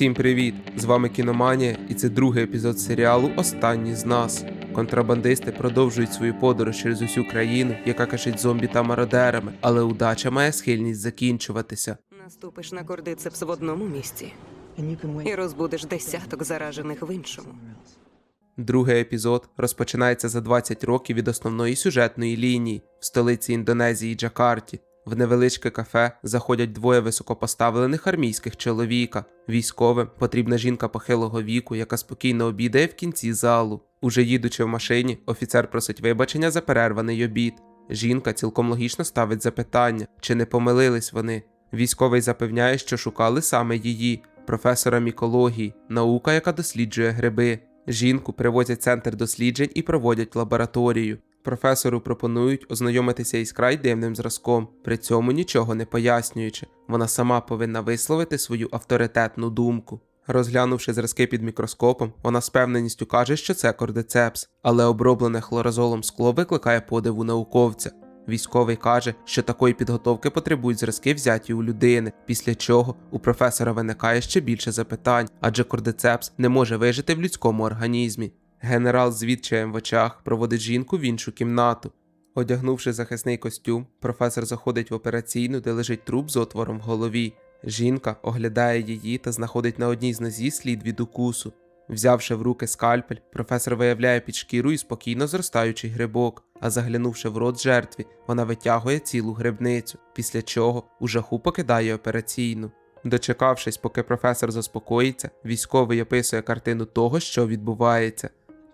Всім привіт! З вами Кіноманія, і це другий епізод серіалу Останні з нас. Контрабандисти продовжують свою подорож через усю країну, яка кишить зомбі та мародерами, але удача має схильність закінчуватися. Наступиш на кордицепс в одному місці і розбудеш десяток заражених в іншому. Другий епізод розпочинається за 20 років від основної сюжетної лінії в столиці Індонезії Джакарті. В невеличке кафе заходять двоє високопоставлених армійських чоловіка. Військовим потрібна жінка похилого віку, яка спокійно обідає в кінці залу. Уже їдучи в машині, офіцер просить вибачення за перерваний обід. Жінка цілком логічно ставить запитання, чи не помилились вони. Військовий запевняє, що шукали саме її, професора мікології, наука, яка досліджує гриби. Жінку привозять центр досліджень і проводять лабораторію. Професору пропонують ознайомитися із край дивним зразком, при цьому нічого не пояснюючи. Вона сама повинна висловити свою авторитетну думку. Розглянувши зразки під мікроскопом, вона з певненістю каже, що це кордицепс, але оброблене хлорозолом скло викликає подиву науковця. Військовий каже, що такої підготовки потребують зразки взяті у людини, після чого у професора виникає ще більше запитань, адже кордицепс не може вижити в людському організмі. Генерал з відчаєм в очах проводить жінку в іншу кімнату. Одягнувши захисний костюм, професор заходить в операційну, де лежить труп з отвором в голові. Жінка оглядає її та знаходить на одній з нозі слід від укусу. Взявши в руки скальпель, професор виявляє під шкірою спокійно зростаючий грибок, а заглянувши в рот жертві, вона витягує цілу грибницю, після чого у жаху покидає операційну. Дочекавшись, поки професор заспокоїться, військовий описує картину того, що відбувається.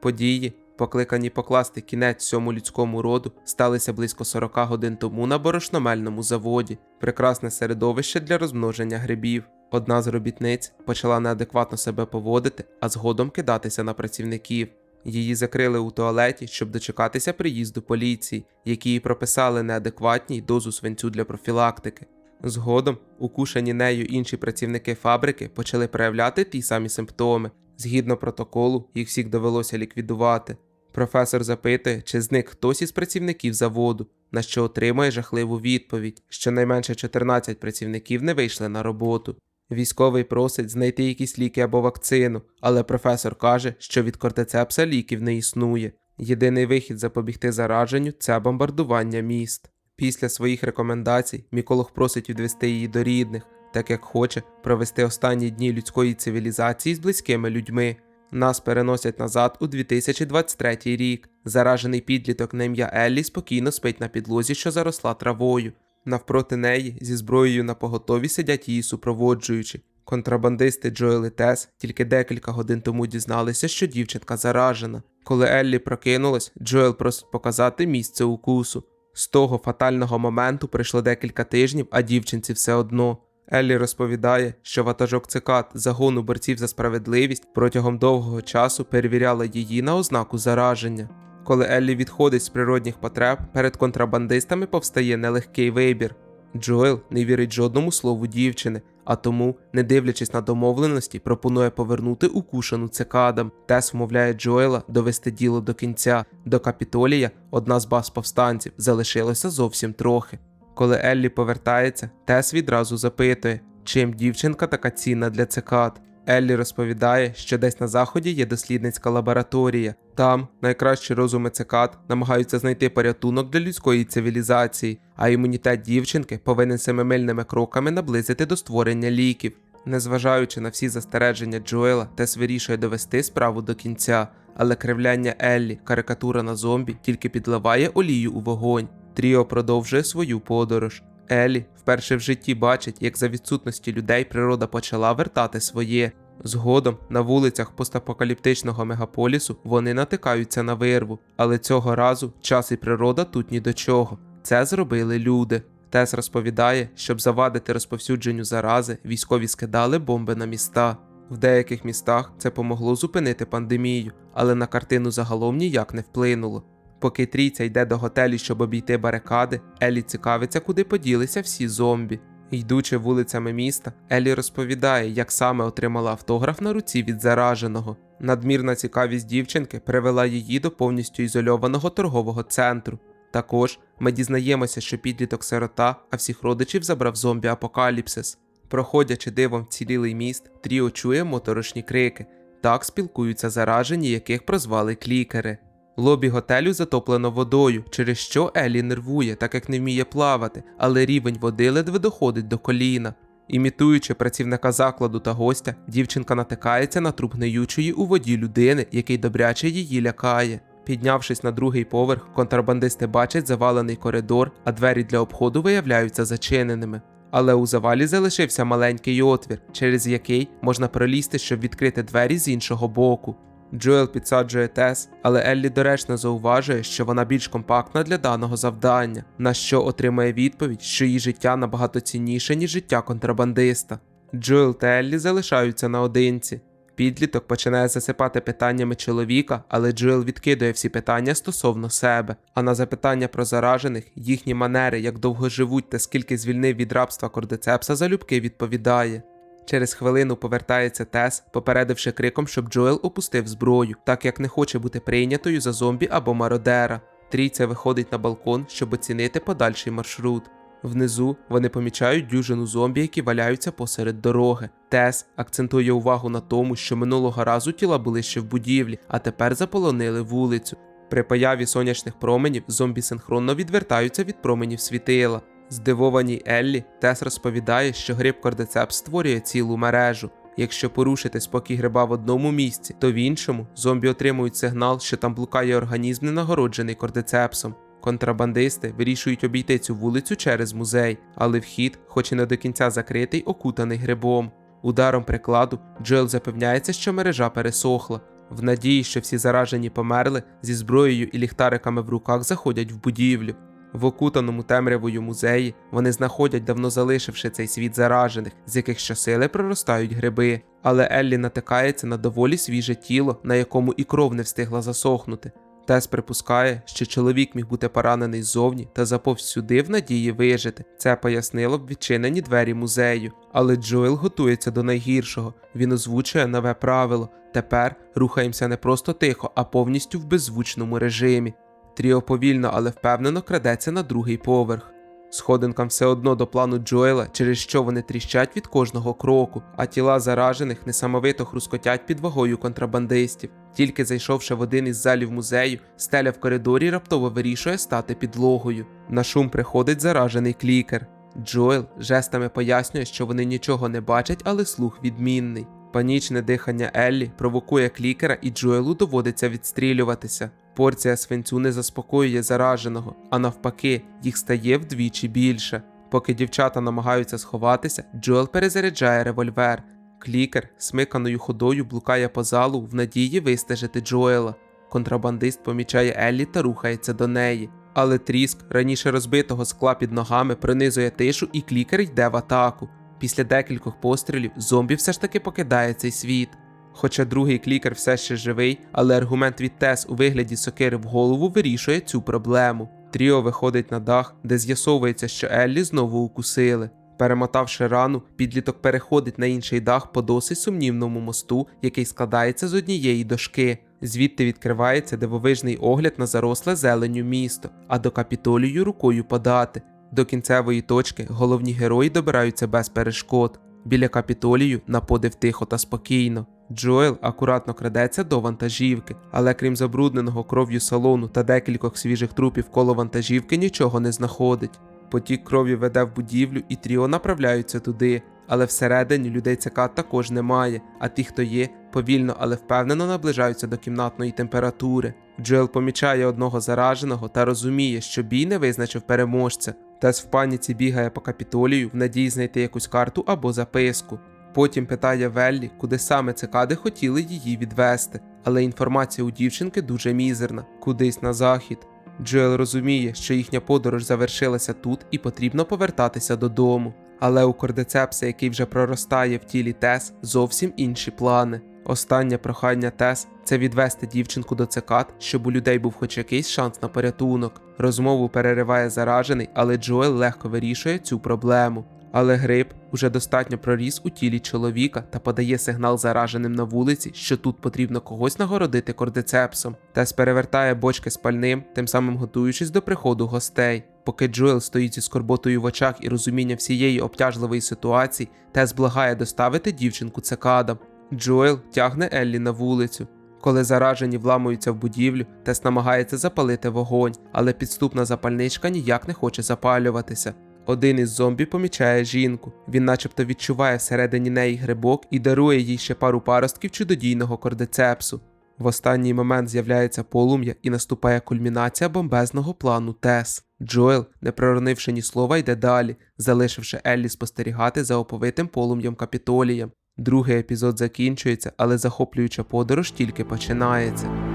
Події, покликані покласти кінець цьому людському роду, сталися близько 40 годин тому на борошномельному заводі. Прекрасне середовище для розмноження грибів. Одна з робітниць почала неадекватно себе поводити, а згодом кидатися на працівників. Її закрили у туалеті, щоб дочекатися приїзду поліції, які їй прописали неадекватній дозу свинцю для профілактики. Згодом, укушені нею інші працівники фабрики почали проявляти ті самі симптоми. Згідно протоколу, їх всіх довелося ліквідувати. Професор запитує, чи зник хтось із працівників заводу, на що отримує жахливу відповідь. Щонайменше 14 працівників не вийшли на роботу. Військовий просить знайти якісь ліки або вакцину, але професор каже, що від кортицепса ліків не існує. Єдиний вихід запобігти зараженню це бомбардування міст. Після своїх рекомендацій міколог просить відвести її до рідних, так як хоче провести останні дні людської цивілізації з близькими людьми. Нас переносять назад у 2023 рік. Заражений підліток на ім'я Еллі спокійно спить на підлозі, що заросла травою. Навпроти неї зі зброєю на поготові сидять її супроводжуючі. Контрабандисти Джоел і Тес тільки декілька годин тому дізналися, що дівчинка заражена. Коли Еллі прокинулась, Джоел просить показати місце укусу. З того фатального моменту пройшло декілька тижнів, а дівчинці все одно. Еллі розповідає, що ватажок цикад загону борців за справедливість протягом довгого часу перевіряла її на ознаку зараження. Коли Еллі відходить з природних потреб, перед контрабандистами повстає нелегкий вибір. Джоел не вірить жодному слову дівчини, а тому, не дивлячись на домовленості, пропонує повернути укушену цикадам. Тес вмовляє Джоела довести діло до кінця. До капітолія одна з баз повстанців залишилося зовсім трохи. Коли Еллі повертається, Тес відразу запитує, чим дівчинка така цінна для цикад. Еллі розповідає, що десь на заході є дослідницька лабораторія. Там найкращі розуми цикад намагаються знайти порятунок для людської цивілізації, а імунітет дівчинки повинен семимильними кроками наблизити до створення ліків. Незважаючи на всі застереження Джоела, Тес вирішує довести справу до кінця, але кривляння Еллі, карикатура на зомбі, тільки підливає олію у вогонь. Тріо продовжує свою подорож. Елі вперше в житті бачить, як за відсутності людей природа почала вертати своє. Згодом на вулицях постапокаліптичного мегаполісу вони натикаються на вирву, але цього разу час і природа тут ні до чого. Це зробили люди. Тес розповідає, щоб завадити розповсюдженню зарази, військові скидали бомби на міста. В деяких містах це помогло зупинити пандемію, але на картину загалом ніяк не вплинуло. Поки трійця йде до готелю, щоб обійти барикади, Елі цікавиться, куди поділися всі зомбі. Йдучи вулицями міста, Елі розповідає, як саме отримала автограф на руці від зараженого. Надмірна цікавість дівчинки привела її до повністю ізольованого торгового центру. Також ми дізнаємося, що підліток сирота, а всіх родичів забрав зомбі апокаліпсис. Проходячи дивом вцілілий міст, Тріо чує моторошні крики. Так спілкуються заражені, яких прозвали клікери. Лобі готелю затоплено водою, через що Еллі нервує, так як не вміє плавати, але рівень води ледве доходить до коліна. Імітуючи працівника закладу та гостя, дівчинка натикається на труп гниючої у воді людини, який добряче її лякає. Піднявшись на другий поверх, контрабандисти бачать завалений коридор, а двері для обходу виявляються зачиненими. Але у завалі залишився маленький отвір, через який можна пролізти, щоб відкрити двері з іншого боку. Джоел підсаджує Тес, але Еллі доречно зауважує, що вона більш компактна для даного завдання, на що отримає відповідь, що її життя набагато цінніше, ніж життя контрабандиста. Джоел та Еллі залишаються наодинці. Підліток починає засипати питаннями чоловіка, але Джоел відкидує всі питання стосовно себе. А на запитання про заражених, їхні манери, як довго живуть та скільки звільнив від рабства кордицепса, залюбки відповідає. Через хвилину повертається Тес, попередивши криком, щоб Джоел опустив зброю, так як не хоче бути прийнятою за зомбі або мародера. Трійця виходить на балкон, щоб оцінити подальший маршрут. Внизу вони помічають дюжину зомбі, які валяються посеред дороги. Тес акцентує увагу на тому, що минулого разу тіла були ще в будівлі, а тепер заполонили вулицю. При появі сонячних променів зомбі синхронно відвертаються від променів світила. Здивованій Еллі Тес розповідає, що гриб кордицепс створює цілу мережу. Якщо порушити спокій гриба в одному місці, то в іншому зомбі отримують сигнал, що там блукає організм, ненагороджений кордицепсом. Контрабандисти вирішують обійти цю вулицю через музей, але вхід, хоч і не до кінця закритий, окутаний грибом. Ударом прикладу Джоел запевняється, що мережа пересохла. В надії, що всі заражені померли, зі зброєю і ліхтариками в руках заходять в будівлю. В окутаному темрявою музеї вони знаходять давно залишивши цей світ заражених, з яких щосили проростають гриби. Але Еллі натикається на доволі свіже тіло, на якому і кров не встигла засохнути. Тес припускає, що чоловік міг бути поранений ззовні та заповз сюди в надії вижити. Це пояснило б відчинені двері музею. Але Джоел готується до найгіршого. Він озвучує нове правило. Тепер рухаємося не просто тихо, а повністю в беззвучному режимі. Тріо повільно, але впевнено крадеться на другий поверх. Сходинкам все одно до плану Джоела, через що вони тріщать від кожного кроку, а тіла заражених несамовито хрускотять під вагою контрабандистів. Тільки зайшовши в один із залів музею, стеля в коридорі раптово вирішує стати підлогою. На шум приходить заражений клікер. Джоел жестами пояснює, що вони нічого не бачать, але слух відмінний. Панічне дихання Еллі провокує клікера, і Джоелу доводиться відстрілюватися. Порція свинцю не заспокоює зараженого, а навпаки, їх стає вдвічі більше. Поки дівчата намагаються сховатися, Джоел перезаряджає револьвер. Клікер смиканою ходою блукає по залу в надії вистежити Джоела. Контрабандист помічає Еллі та рухається до неї. Але тріск раніше розбитого скла під ногами пронизує тишу, і клікер йде в атаку. Після декількох пострілів зомбі все ж таки покидає цей світ. Хоча другий клікер все ще живий, але аргумент від Тес у вигляді сокири в голову вирішує цю проблему. Тріо виходить на дах, де з'ясовується, що Еллі знову укусили. Перемотавши рану, підліток переходить на інший дах по досить сумнівному мосту, який складається з однієї дошки. Звідти відкривається дивовижний огляд на заросле зеленю місто, а до капітолію рукою подати. До кінцевої точки головні герої добираються без перешкод. Біля капітолію на подив тихо та спокійно. Джоел акуратно крадеться до вантажівки, але крім забрудненого кров'ю салону та декількох свіжих трупів коло вантажівки нічого не знаходить. Потік крові веде в будівлю, і тріо направляються туди, але всередині людей ЦК також немає, а ті, хто є, повільно, але впевнено наближаються до кімнатної температури. Джоел помічає одного зараженого та розуміє, що бій не визначив переможця. Тес в паніці бігає по капітолію в надії знайти якусь карту або записку. Потім питає Веллі, куди саме цикади хотіли її відвести, але інформація у дівчинки дуже мізерна, кудись на захід. Джоел розуміє, що їхня подорож завершилася тут і потрібно повертатися додому. Але у кордицепса, який вже проростає в тілі Тес, зовсім інші плани. Останнє прохання Тес це відвести дівчинку до цикад, щоб у людей був хоч якийсь шанс на порятунок. Розмову перериває заражений, але Джоел легко вирішує цю проблему. Але гриб уже достатньо проріс у тілі чоловіка та подає сигнал зараженим на вулиці, що тут потрібно когось нагородити кордицепсом. Тес перевертає бочки з пальним, тим самим готуючись до приходу гостей. Поки Джоел стоїть зі скорботою в очах і розуміння всієї обтяжливої ситуації, Тес благає доставити дівчинку цикадам. Джоел тягне Еллі на вулицю. Коли заражені вламуються в будівлю, Тес намагається запалити вогонь, але підступна запальничка ніяк не хоче запалюватися. Один із зомбі помічає жінку. Він начебто відчуває всередині неї грибок і дарує їй ще пару паростків чудодійного кордицепсу. В останній момент з'являється полум'я і наступає кульмінація бомбезного плану Тес. Джоел, не проронивши ні слова, йде далі, залишивши Еллі спостерігати за оповитим полум'ям капітолієм. Другий епізод закінчується, але захоплююча подорож тільки починається.